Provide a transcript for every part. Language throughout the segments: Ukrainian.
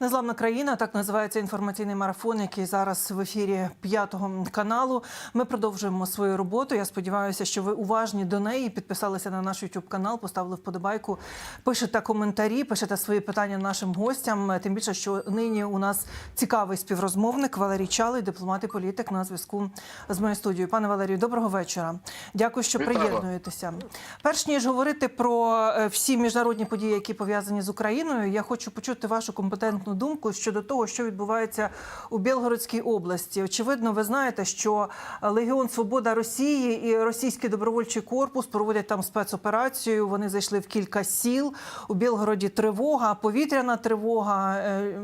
Незламна країна так називається інформаційний марафон, який зараз в ефірі п'ятого каналу. Ми продовжуємо свою роботу. Я сподіваюся, що ви уважні до неї. Підписалися на наш youtube канал, поставили вподобайку, пишете коментарі, пишете свої питання нашим гостям. Тим більше, що нині у нас цікавий співрозмовник Валерій Чалий, дипломат і політик на зв'язку з моєю студією. Пане Валерію, доброго вечора. Дякую, що Вітаю. приєднуєтеся. Перш ніж говорити про е, всі міжнародні події, які пов'язані з Україною, я хочу почути вашу компетентну думку щодо того, що відбувається у Білгородській області. Очевидно, ви знаєте, що Легіон Свобода Росії і російський добровольчий корпус проводять там спецоперацію. Вони зайшли в кілька сіл. У Білгороді тривога, повітряна тривога. Е,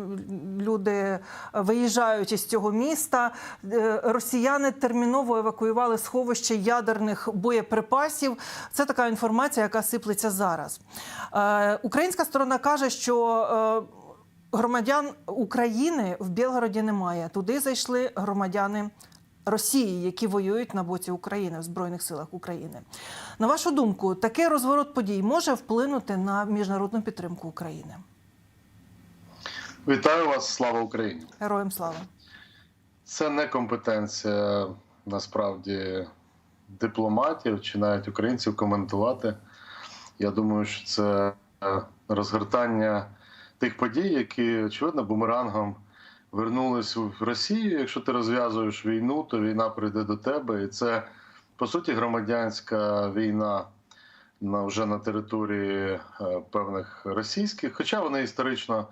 Люди виїжджають із цього міста. Е, Росіяни терміново евакуювали сховище ядерних боєприпасів. Це така інформація, яка сиплеться зараз. Е, Українська сторона каже, що е, громадян України в Білгороді немає. Туди зайшли громадяни Росії, які воюють на боці України в Збройних силах України. На вашу думку, такий розворот подій може вплинути на міжнародну підтримку України? Вітаю вас, слава Україні! Героям слава! Це не компетенція насправді дипломатів чи навіть українців коментувати. Я думаю, що це е, розгортання тих подій, які, очевидно, бумерангом вернулись в Росію. Якщо ти розв'язуєш війну, то війна прийде до тебе. І це, по суті, громадянська війна на, вже на території е, певних російських, хоча вони історично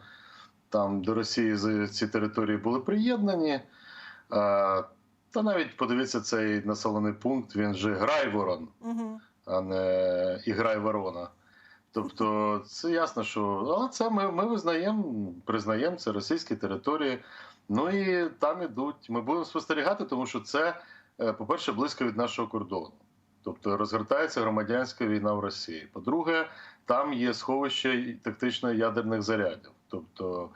там до Росії з ці території були приєднані. Е, Та навіть подивіться цей населений пункт, він же Грайворон, Угу. а не Іграй Ворона. Тобто, це ясно, що але це ми, ми визнаємо, признаємо це російські території. Ну і там ідуть. Ми будемо спостерігати, тому що це, е, по-перше, близько від нашого кордону. Тобто розгортається громадянська війна в Росії. По-друге, там є сховище тактично ядерних зарядів. Тобто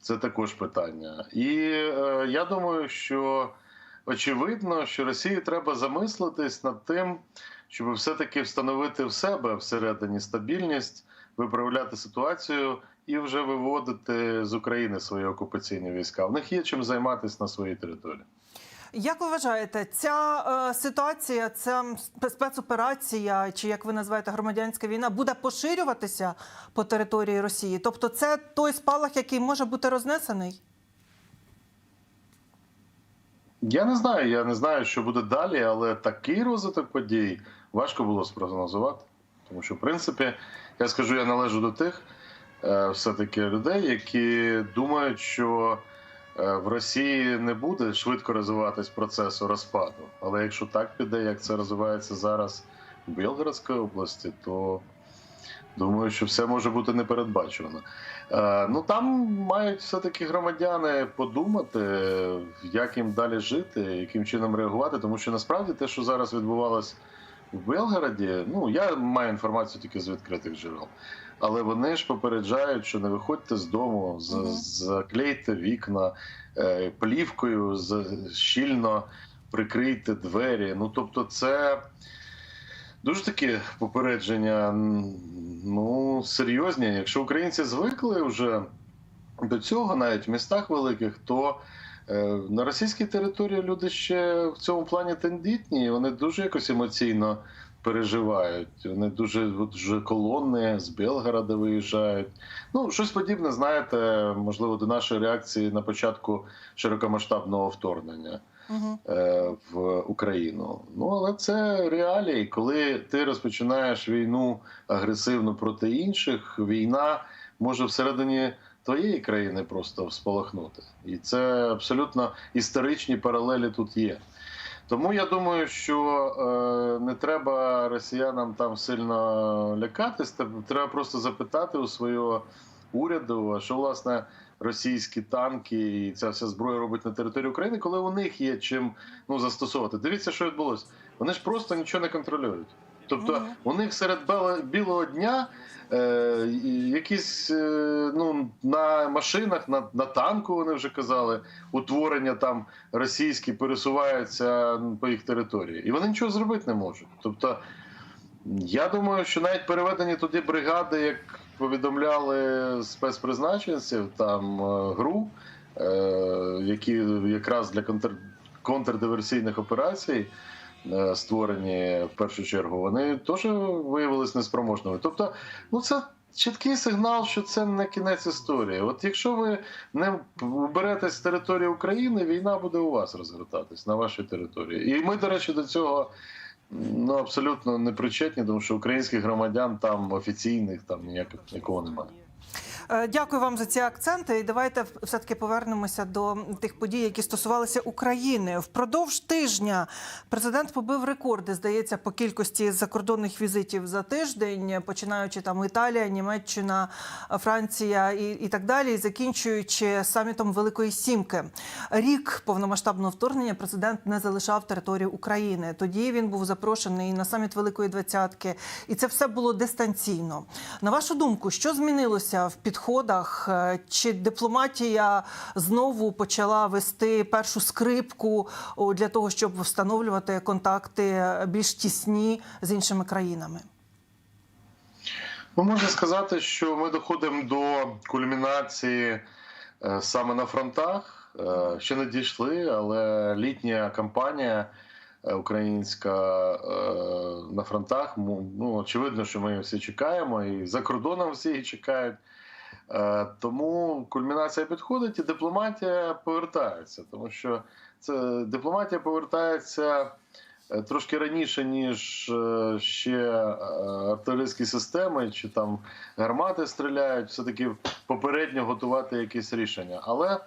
це також питання. І е, я думаю, що очевидно, що Росії треба замислитись над тим, щоб все-таки встановити в себе всередині стабільність, виправляти ситуацію і вже виводити з України свої окупаційні війська. В них є чим займатися на своїй території. Як ви вважаєте, ця е, ситуація, ця спецоперація, чи як ви називаєте громадянська війна, буде поширюватися по території Росії? Тобто, це той спалах, який може бути рознесений? Я не знаю, я не знаю, що буде далі, але такий розвиток подій важко було спрогнозувати. Тому що, в принципі, я скажу, я належу до тих е, все-таки людей, які думають, що е, в Росії не буде швидко розвиватись процесу розпаду. Але якщо так піде, як це розвивається зараз в Білгородській області, то думаю, що все може бути непередбачувано. Е, Ну там мають все-таки громадяни подумати, як їм далі жити, яким чином реагувати, тому що насправді те, що зараз відбувалось в Белгороді, ну я маю інформацію тільки з відкритих джерел. Але вони ж попереджають, що не виходьте з дому, з- заклейте вікна е, плівкою, з- щільно прикрийте двері. Ну тобто, це дуже такі попередження, ну серйозні. Якщо українці звикли вже до цього, навіть в містах великих, то на російській території люди ще в цьому плані тендітні, і вони дуже якось емоційно переживають. Вони дуже вже колони з Белгорода виїжджають. Ну, щось подібне, знаєте, можливо, до нашої реакції на початку широкомасштабного вторгнення е, в Україну. Ну але це реалії. Коли ти розпочинаєш війну агресивно проти інших, війна може всередині твоєї країни просто спалахнути. І це абсолютно історичні паралелі тут є. Тому я думаю, що е, не треба росіянам там сильно лякатись. Треба просто запитати у свого уряду, а що власне російські танки і ця вся зброя робить на території України, коли у них є чим ну застосовувати. Дивіться, що відбулося. Вони ж просто нічого не контролюють. Тобто у них серед білого дня е, якісь е, ну, на машинах, на, на танку вони вже казали, утворення там російські пересуваються по їх території. І вони нічого зробити не можуть. Тобто, я думаю, що навіть переведені туди бригади, як повідомляли спецпризначенців там е, гру, е, які якраз для контр... контрдиверсійних операцій створені в першу чергу, вони теж виявилися неспроможними. Тобто, ну це чіткий сигнал, що це не кінець історії. От якщо ви не беретесь з території України, війна буде у вас розгортатись на вашій території. І ми, до речі, до цього. Ну, абсолютно не причетні, тому що українських громадян там офіційних там ніяких нікого немає. Е, Дякую вам за ці акценти. І давайте все таки повернемося до тих подій, які стосувалися України. Впродовж тижня президент побив рекорди, здається, по кількості закордонних візитів за тиждень, починаючи там Італія, Німеччина, Франція і, і так далі, і закінчуючи самітом Великої Сімки. Рік повномасштабного вторгнення президент не залишав територію України. Тоді він був запрошений на саміт Великої Двадцятки, і це все було дистанційно. На вашу думку, що змінилося в підходах? Е, Чи дипломатія знову почала вести першу скрипку для того, щоб встановлювати контакти більш тісні з іншими країнами? Ну, можна сказати, що ми доходимо до кульмінації е, саме на фронтах. Е, ще не дійшли, але літня кампанія українська на фронтах. Ну, очевидно, що ми всі чекаємо, і за кордоном всі чекають. Е, Тому кульмінація підходить і дипломатія повертається, тому що це дипломатія повертається е, трошки раніше, ніж е, ще артилерійські системи чи там гармати стріляють, все-таки попередньо готувати якісь рішення. Але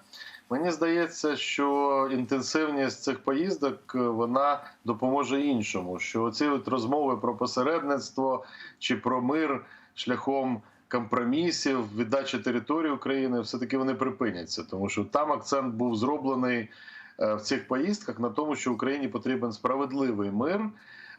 мені здається, що інтенсивність цих поїздок вона допоможе іншому. Що ці от розмови про посередництво чи про мир шляхом компромісів, віддачі території України, все-таки вони припиняться, тому що там акцент був зроблений е, в цих поїздках на тому, що Україні потрібен справедливий мир.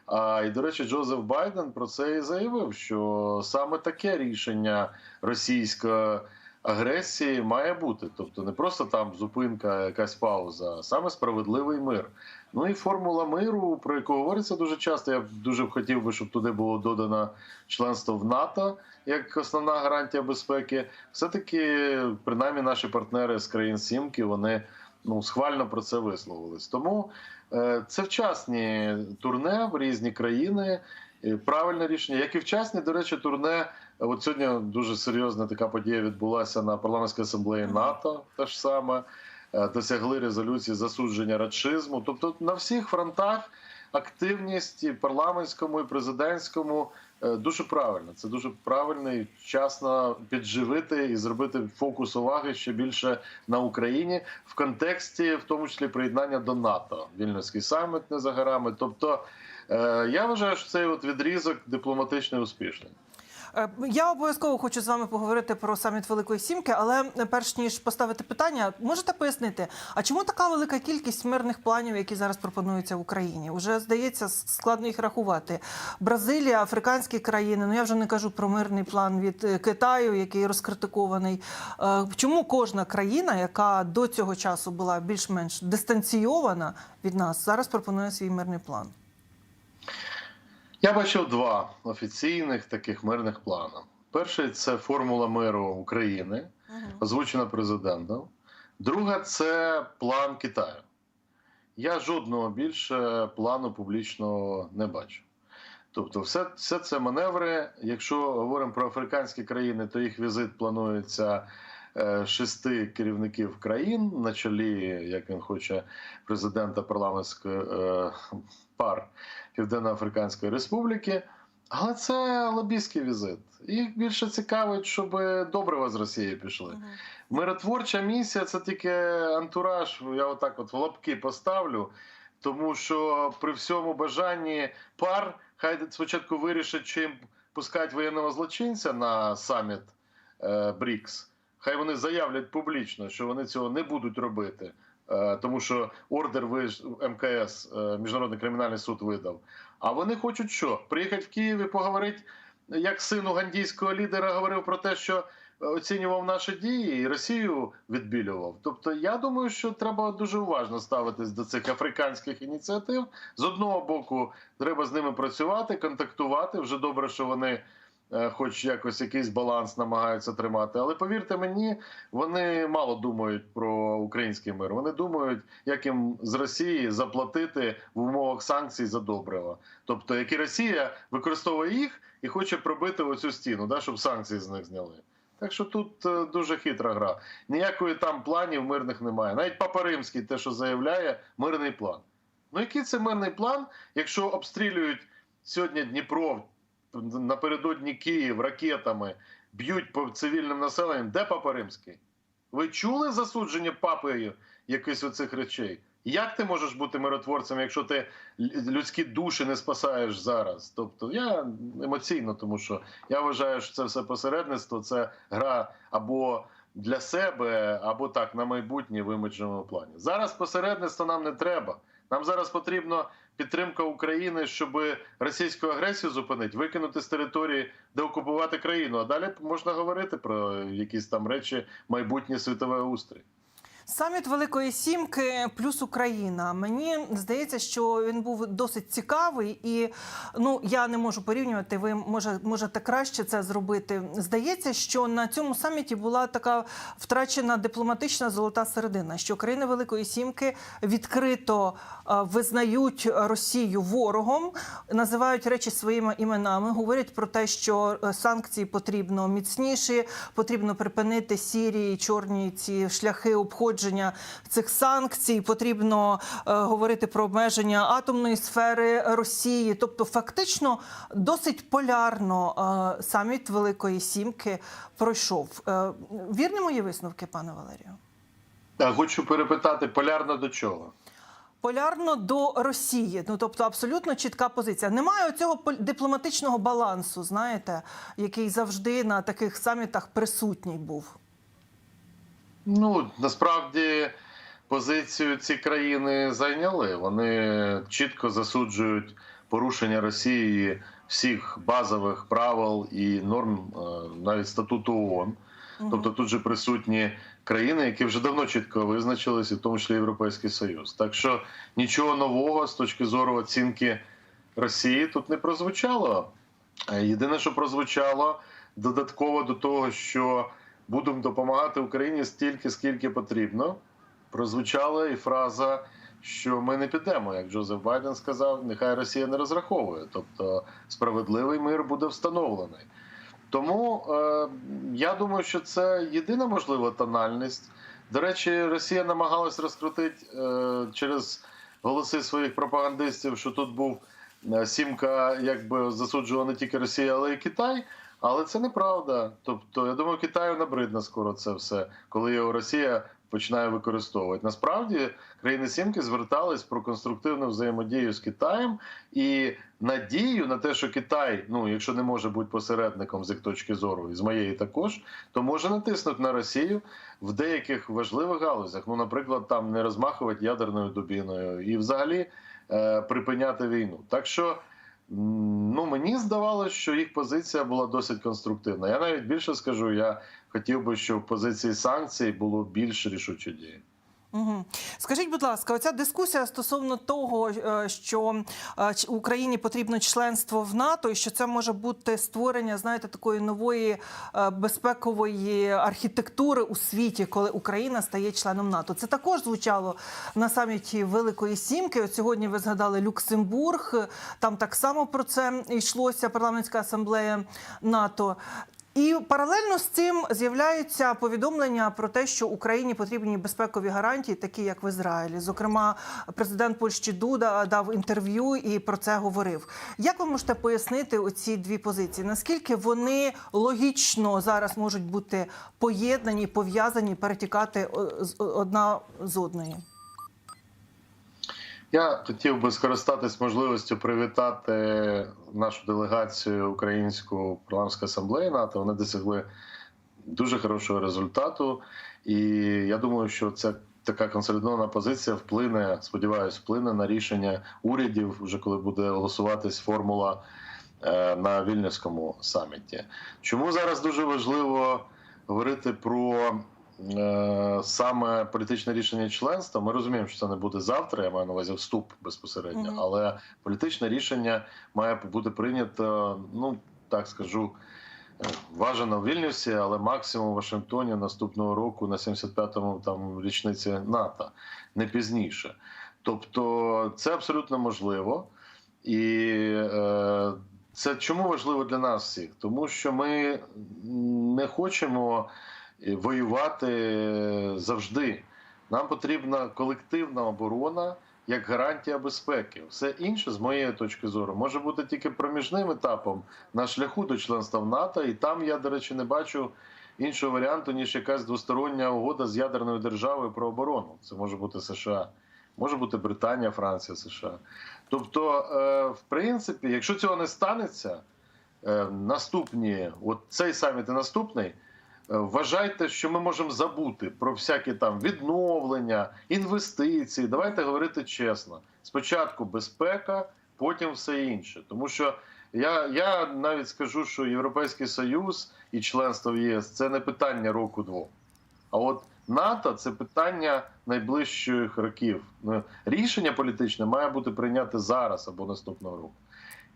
А і до речі, Джозеф Байден про це і заявив, що саме таке рішення російської агресії має бути. Тобто не просто там зупинка, якась пауза, а саме справедливий мир. Ну і формула миру, про яку говориться дуже часто. Я б дуже хотів би, щоб туди було додано членство в НАТО як основна гарантія безпеки. Все таки, принаймні, наші партнери з країн Сімки, вони ну схвально про це висловились. Тому е, це вчасні турне в різні країни. е, Правильне рішення, як і вчасні, до речі, турне. От сьогодні дуже серйозна така подія відбулася на парламентській асамблеї НАТО. Те ж саме Е, досягли резолюції засудження радшизму. Тобто на всіх фронтах активність і парламентському і президентському е, дуже правильно. Це дуже правильно і вчасно підживити і зробити фокус уваги ще більше на Україні в контексті, в тому числі приєднання до НАТО. Вільнюський саміт не за горами. Тобто е, я вважаю, що цей от відрізок дипломатичний успішний. Е, Я обов'язково хочу з вами поговорити про саміт Великої Сімки, але перш ніж поставити питання, можете пояснити, а чому така велика кількість мирних планів, які зараз пропонуються в Україні? Уже здається, складно їх рахувати. Бразилія, африканські країни. Ну я вже не кажу про мирний план від е, Китаю, який розкритикований. Е, Чому кожна країна, яка до цього часу була більш-менш дистанційована від нас, зараз пропонує свій мирний план? Я бачив два офіційних таких мирних плани. Перший це формула миру України, озвучена президентом. Друга це план Китаю. Я жодного більше плану публічного не бачу. Тобто, все, все це маневри. Якщо говоримо про африканські країни, то їх візит планується е, шести керівників країн на чолі, як він хоче, президента парламентської е, пар Південно-Африканської Республіки. Але це лобійський візит. Їх більше цікавить, щоб добрива з Росії пішли. Миротворча місія це тільки антураж. Я отак от в лапки поставлю. Тому що при всьому бажанні пар хай спочатку вирішить, чим пускати воєнного злочинця на саміт е, БРІКС. Хай вони заявлять публічно, що вони цього не будуть робити. Е, тому що ордер ви МКС, е, Міжнародний кримінальний суд видав. А вони хочуть що? Приїхати в Київ і поговорити, як син угандійського лідера говорив про те, що оцінював наші дії і Росію відбілював. Тобто, я думаю, що треба дуже уважно ставитись до цих африканських ініціатив. З одного боку, треба з ними працювати, контактувати. Вже добре, що вони е, хоч якось якийсь баланс намагаються тримати. Але повірте мені, вони мало думають про український мир. Вони думають, як їм з Росії заплатити в умовах санкцій за добрива. Тобто, як і Росія використовує їх і хоче пробити оцю стіну, да, щоб санкції з них зняли. Так що тут е, дуже хитра гра. Ніякої там планів мирних немає. Навіть Папа Римський те, що заявляє, мирний план. Ну який це мирний план, якщо обстрілюють сьогодні Дніпро напередодні Київ ракетами, б'ють по цивільним населенням? Де Папа Римський? Ви чули засудження папою якихось оцих речей? Як ти можеш бути миротворцем, якщо ти людські душі не спасаєш зараз? Тобто я емоційно, тому що я вважаю, що це все посередництво, це гра або для себе, або так на майбутнє в іміджовому плані. Зараз посередництва нам не треба. Нам зараз потрібна підтримка України, щоб російську агресію зупинити, викинути з території, де окупувати країну. А далі можна говорити про якісь там речі майбутнє світове устрій. Саміт Великої Сімки плюс Україна. Мені здається, що він був досить цікавий, і ну я не можу порівнювати. Ви може можете краще це зробити. Здається, що на цьому саміті була така втрачена дипломатична золота середина, що країни Великої Сімки відкрито е, визнають Росію ворогом, називають речі своїми іменами, говорять про те, що е, санкції потрібно міцніші, потрібно припинити сірі чорні ці шляхи обходження цих санкцій. Потрібно е, говорити про обмеження атомної сфери Росії. Тобто, фактично, досить полярно е, саміт Великої Сімки пройшов. Е, вірні мої висновки, пане Валерію? А хочу перепитати полярно до чого? Полярно до Росії, ну тобто абсолютно чітка позиція. Немає цього дипломатичного балансу, знаєте, який завжди на таких самітах присутній був. Ну насправді позицію ці країни зайняли. Вони чітко засуджують порушення Росії всіх базових правил і норм е, навіть статуту ООН. Тобто тут же присутні країни, які вже давно чітко визначились, і в тому числі Європейський Союз. Так що нічого нового з точки зору оцінки Росії тут не прозвучало. Е, Єдине, що прозвучало додатково до того, що будемо допомагати Україні стільки, скільки потрібно. Прозвучала і фраза, що ми не підемо, як Джозеф Байден сказав, нехай Росія не розраховує. Тобто справедливий мир буде встановлений. Тому е, я думаю, що це єдина можлива тональність. До речі, Росія намагалась розкрутити е, через голоси своїх пропагандистів, що тут був е, сімка, якби засуджувала не тільки Росія, але й Китай. Але це неправда. Тобто, я думаю, Китаю набридне скоро це все, коли його Росія починає використовувати. Насправді країни Сімки звертались про конструктивну взаємодію з Китаєм і надію на те, що Китай, ну якщо не може бути посередником з їх точки зору, і з моєї також, то може натиснути на Росію в деяких важливих галузях. Ну, наприклад, там не розмахувати ядерною дубіною і взагалі е, припиняти війну. Так що. Ну, мені здавалося, що їх позиція була досить конструктивна. Я навіть більше скажу, я хотів би, щоб позиції санкцій було більш рішучі дії. Угу. Скажіть, будь ласка, оця дискусія стосовно того, е, що е, Україні потрібно членство в НАТО, і що це може бути створення, знаєте, такої нової е, безпекової архітектури у світі, коли Україна стає членом НАТО. Це також звучало на саміті Великої Сімки. От сьогодні ви згадали Люксембург. Там так само про це йшлося парламентська асамблея НАТО. І паралельно з цим з'являються повідомлення про те, що Україні потрібні безпекові гарантії, такі як в Ізраїлі. Зокрема, президент Польщі Дуда дав інтерв'ю і про це говорив. Як ви можете пояснити оці дві позиції? Наскільки вони логічно зараз можуть бути поєднані, пов'язані, перетікати з- одна з одної? Я хотів би скористатись можливістю привітати нашу делегацію українську парламентську асамблеї НАТО. Вони досягли дуже хорошого результату, і я думаю, що це така консолідована позиція вплине, сподіваюся, вплине на рішення урядів, вже коли буде голосуватись формула е, на вільнюському саміті. Чому зараз дуже важливо говорити про саме політичне рішення членства? Ми розуміємо, що це не буде завтра. Я маю на увазі вступ безпосередньо, Мгм. але політичне рішення має бути прийнято, ну так скажу. Бажано в Вільнюсі, але максимум в Вашингтоні наступного року на 75-му там річниці НАТО, не пізніше. Тобто це абсолютно можливо. І е, це чому важливо для нас всіх? Тому що ми не хочемо воювати завжди. Нам потрібна колективна оборона як гарантія безпеки. Все інше, з моєї точки зору, може бути тільки проміжним етапом на шляху до членства в НАТО. І там я, до речі, не бачу іншого варіанту, ніж якась двостороння угода з ядерною державою про оборону. Це може бути США, може бути Британія, Франція, США. Тобто, е, в принципі, якщо цього не станеться, е, наступні, от цей саміт і наступний. Е, Вважайте, що ми можемо забути про всякі там відновлення, інвестиції. Давайте говорити чесно. Спочатку безпека, потім все інше. Тому що я, я навіть скажу, що Європейський Союз і членство в ЄС це не питання року-двох. А от НАТО це питання найближчих років. Ну, Рішення політичне має бути прийняте зараз або наступного року.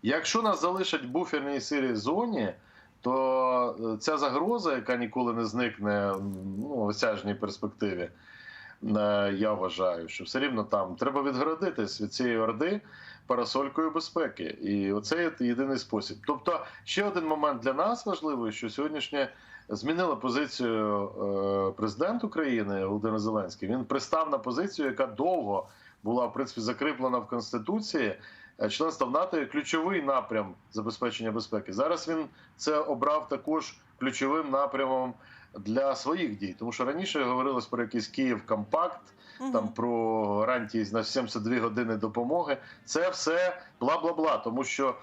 Якщо нас залишать в буферній сирій зоні, то е, ця загроза, яка ніколи не зникне ну, в осяжній перспективі, е, я вважаю, що все рівно там треба відгородитись від цієї орди парасолькою безпеки. І оце єдиний спосіб. Тобто, ще один момент для нас важливий, що сьогоднішнє змінила позицію е, президент України Володимир Зеленський. Він пристав на позицію, яка довго була в принципі закріплена в конституції. Е, Членство в НАТО є ключовий напрям забезпечення безпеки. Зараз він це обрав також ключовим напрямом для своїх дій, тому що раніше говорилось про якийсь Київ компакт, Мгм. там про гарантії на 72 години допомоги. Це все бла бла бла. Тому що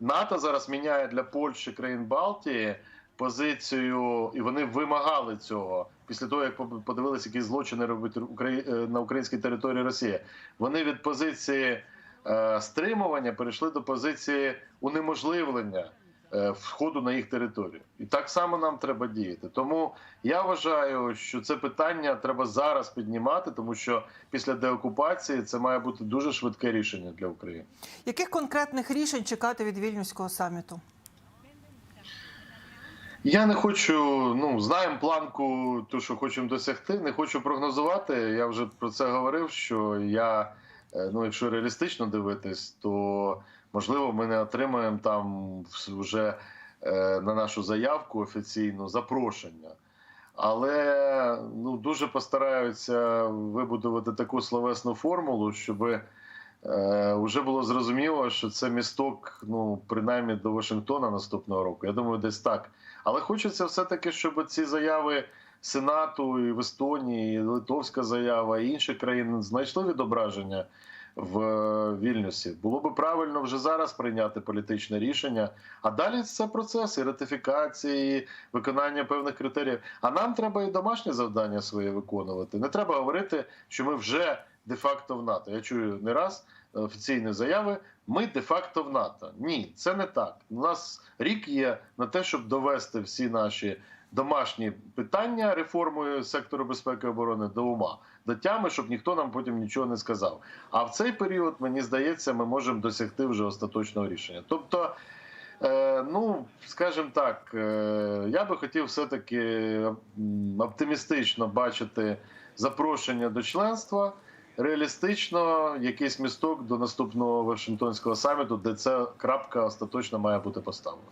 НАТО зараз міняє для Польщі країн Балтії позицію, і вони вимагали цього після того, як подивилися, які злочини робить е, на українській території Росія. Вони від позиції е, стримування перейшли до позиції унеможливлення е, входу на їх територію. І так само нам треба діяти. Тому я вважаю, що це питання треба зараз піднімати, тому що після деокупації це має бути дуже швидке рішення для України. Яких конкретних рішень чекати від вільнюського саміту? Я не хочу, ну знаємо планку, ту, що хочемо досягти. Не хочу прогнозувати. Я вже про це говорив. Що я, е, ну якщо реалістично дивитись, то можливо ми не отримаємо там вже е, на нашу заявку офіційну запрошення. Але ну дуже постараються вибудувати таку словесну формулу, щоб е, вже було зрозуміло, що це місток, ну принаймні до Вашингтона наступного року. Я думаю, десь так. Але хочеться все-таки, щоб ці заяви Сенату і в Естонії, і Литовська заява і інших країн знайшли відображення в е, Вільнюсі. Було би правильно вже зараз прийняти політичне рішення. А далі це процес і ратифікації, виконання певних критеріїв. А нам треба і домашнє завдання своє виконувати. Не треба говорити, що ми вже де-факто в НАТО. Я чую не раз офіційні заяви. Ми де-факто в НАТО. Ні, це не так. У нас рік є на те, щоб довести всі наші домашні питання реформою сектору безпеки і оборони до ума, до тями, щоб ніхто нам потім нічого не сказав. А в цей період, мені здається, ми можемо досягти вже остаточного рішення. Тобто, е, ну скажімо так, е, я би хотів все-таки оптимістично бачити запрошення до членства. Реалістично якийсь місток до наступного Вашингтонського саміту, де ця крапка остаточно має бути поставлена.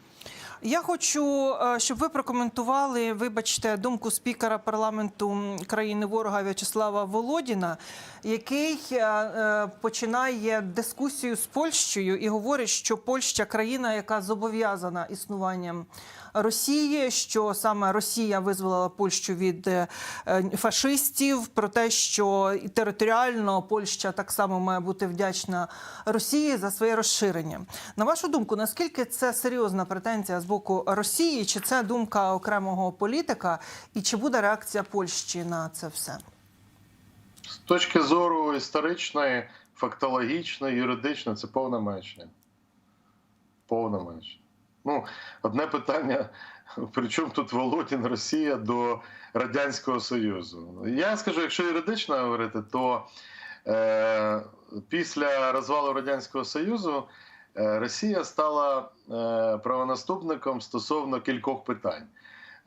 Я хочу, е, щоб ви прокоментували, вибачте, думку спікера парламенту країни ворога В'ячеслава Володіна, який е, е, починає дискусію з Польщею і говорить, що Польща країна, яка зобов'язана існуванням Росії, що саме Росія визволила Польщу від фашистів, про те, що територіально Польща так само має бути вдячна Росії за своє розширення. На вашу думку, наскільки це серйозна претензія з боку Росії, чи це думка окремого політика, і чи буде реакція Польщі на це все? З точки зору історичної, фактологічної, юридичної, це повна маячня. Повна маячня. Ну, одне питання: при чому тут Володін Росія до Радянського Союзу? Я скажу, якщо юридично говорити, то е, після розвалу Радянського Союзу Росія стала е, правонаступником стосовно кількох питань.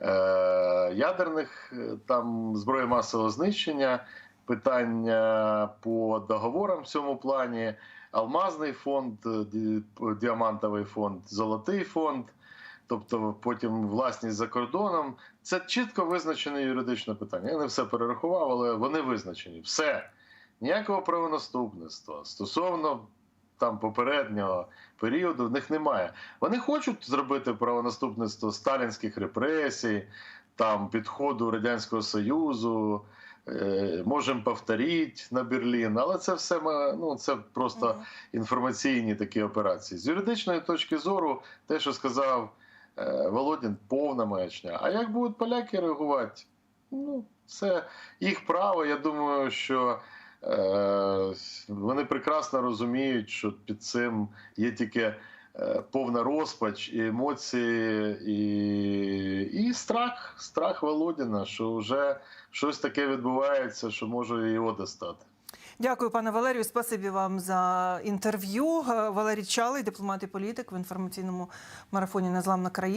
Е, Ядерних е, там зброї масового знищення, питання по договорам в цьому плані, алмазний фонд, е, діамантовий фонд, золотий фонд, тобто потім власність за кордоном. Це чітко визначене юридичне питання. Я не все перерахував, але вони визначені. Все. Ніякого правонаступництва стосовно там попереднього періоду в них немає. Вони хочуть зробити правонаступництво сталінських репресій, там підходу Радянського Союзу. Е, можемо повторити на Берлін, але це все ну, це просто інформаційні такі операції. З юридичної точки зору, те, що сказав е, Володін, повна маячня. А як будуть поляки реагувати? Ну, це їх право. Я думаю, що вони прекрасно розуміють, що під цим є тільки е, повна розпач, і емоції, і, і страх, страх Володіна, що вже щось таке відбувається, що може його достати. Дякую, пане Валерію. Спасибі вам за інтерв'ю. Е, Валерій Чалий, дипломат і політик в інформаційному марафоні Незламна країна.